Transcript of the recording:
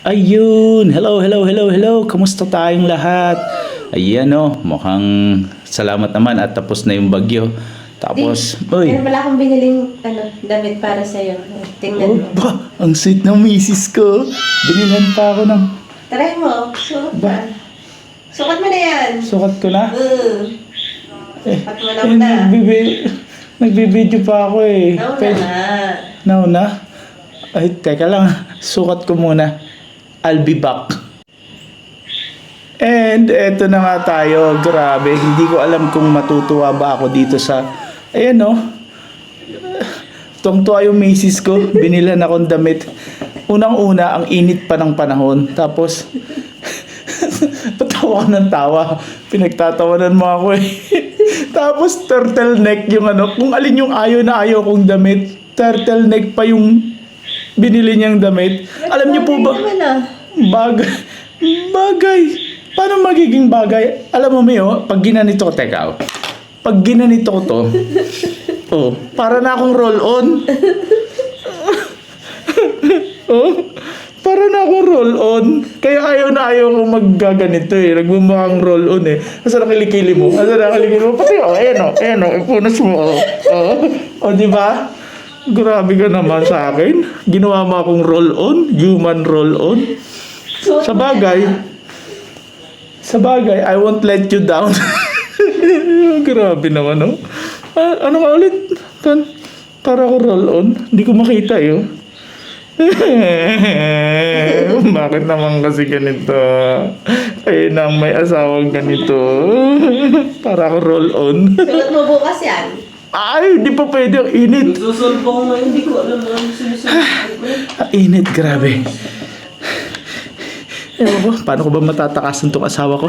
Ayun! Hello, hello, hello, hello! Kamusta tayong lahat? Ayan o, mukhang salamat naman at tapos na yung bagyo. Tapos, uy! Meron pala akong biniling ano, damit para sa'yo. Oh, Tingnan mo. ba, ang sweet ng misis ko. Binilan pa ako ng Try mo. Sukat Ba? Sukat mo na yan. sukat ko na. Uh, Eh, Sukat mo na eh, una. nagbibi- nagbibideo pa ako eh. Nauna Pwede- na. Nauna? Ay, teka lang. Sukat ko muna. I'll be back. And eto na nga tayo. Grabe. Hindi ko alam kung matutuwa ba ako dito sa... Ayan no. Tuwang-tuwa yung misis ko. Binilan akong damit. Unang-una, ang init pa ng panahon. Tapos, patawa ng tawa. Pinagtatawanan mo ako eh. Tapos, turtleneck yung ano. Kung alin yung ayaw na ayaw kong damit. Turtleneck pa yung binili niyang damit. Alam niyo po ba? Bagay ah. Bagay. Bagay. Paano magiging bagay? Alam mo, Mio, pag ginanito ko, teka, oh. Pag ginanito ko to, oh, para na akong roll-on. oh, para na akong roll-on. Kaya ayaw na ayaw kong maggaganito eh. Nagmumukhang roll-on eh. Asa na kilikili mo? Asa na kilikili mo? Pati oh, ayan oh, ayan oh, ipunas mo oh. Oh, oh di ba? Grabe ka naman sa akin. Ginawa mo akong roll-on, human roll-on. Sa bagay, sa bagay, I won't let you down. Grabe naman, no? Ah, ano nga ulit? Para ako roll on. Hindi ko makita, eh. oh. Bakit naman kasi ganito? Ay, nang may asawang ganito. para ako roll on. Suot mo bukas yan. Ay, di pa pwede. Ang init. Nagsusulpo ko ngayon, hindi ko alam ano ko. Ang init, grabe. Ewan ko, paano ko ba matatakasan tong asawa ko?